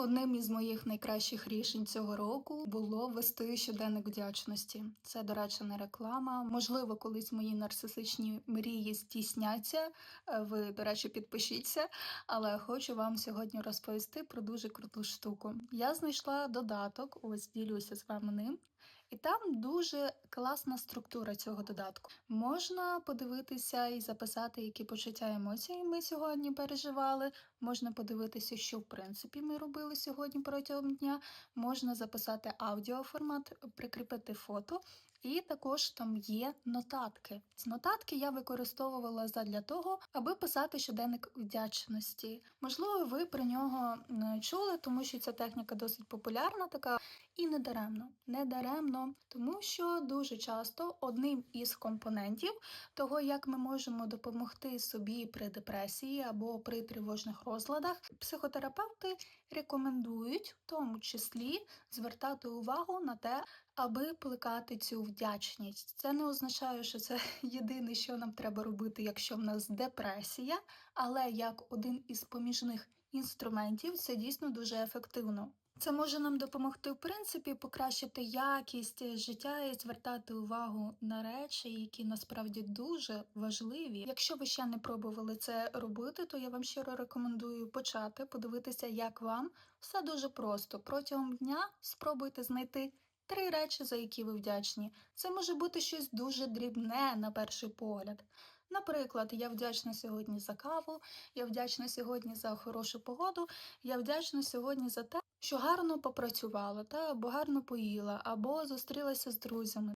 Одним із моїх найкращих рішень цього року було вести щоденник вдячності. Це, до речі, не реклама. Можливо, колись мої нарцисичні мрії здійсняться. Е, Ви, до речі, підпишіться. Але хочу вам сьогодні розповісти про дуже круту штуку. Я знайшла додаток, ось ділюся з вами ним. І там дуже класна структура цього додатку. Можна подивитися і записати, які почуття емоції ми сьогодні переживали. Можна подивитися, що в принципі ми робили сьогодні протягом дня. Можна записати аудіоформат, прикріпити фото. І також там є нотатки. Ці нотатки я використовувала задля того, аби писати щоденник вдячності. Можливо, ви про нього м, чули, тому що ця техніка досить популярна, така і не даремно. Не даремно, тому що дуже часто одним із компонентів того, як ми можемо допомогти собі при депресії або при тривожних розладах, психотерапевти рекомендують в тому числі звертати увагу на те, аби плекати цю вдячність. Це не означає, що це єдине, що нам треба робити, якщо в нас депресія, але як один із поміжних інструментів це дійсно дуже ефективно. Це може нам допомогти, в принципі, покращити якість життя і звертати увагу на речі, які насправді дуже важливі. Якщо ви ще не пробували це робити, то я вам щиро рекомендую почати, подивитися, як вам. Все дуже просто. Протягом дня спробуйте знайти три речі, за які ви вдячні. Це може бути щось дуже дрібне на перший погляд. Наприклад, я вдячна сьогодні за каву, я вдячна сьогодні за хорошу погоду, я вдячна сьогодні за те, що гарно попрацювала, та або гарно поїла, або зустрілася з друзями.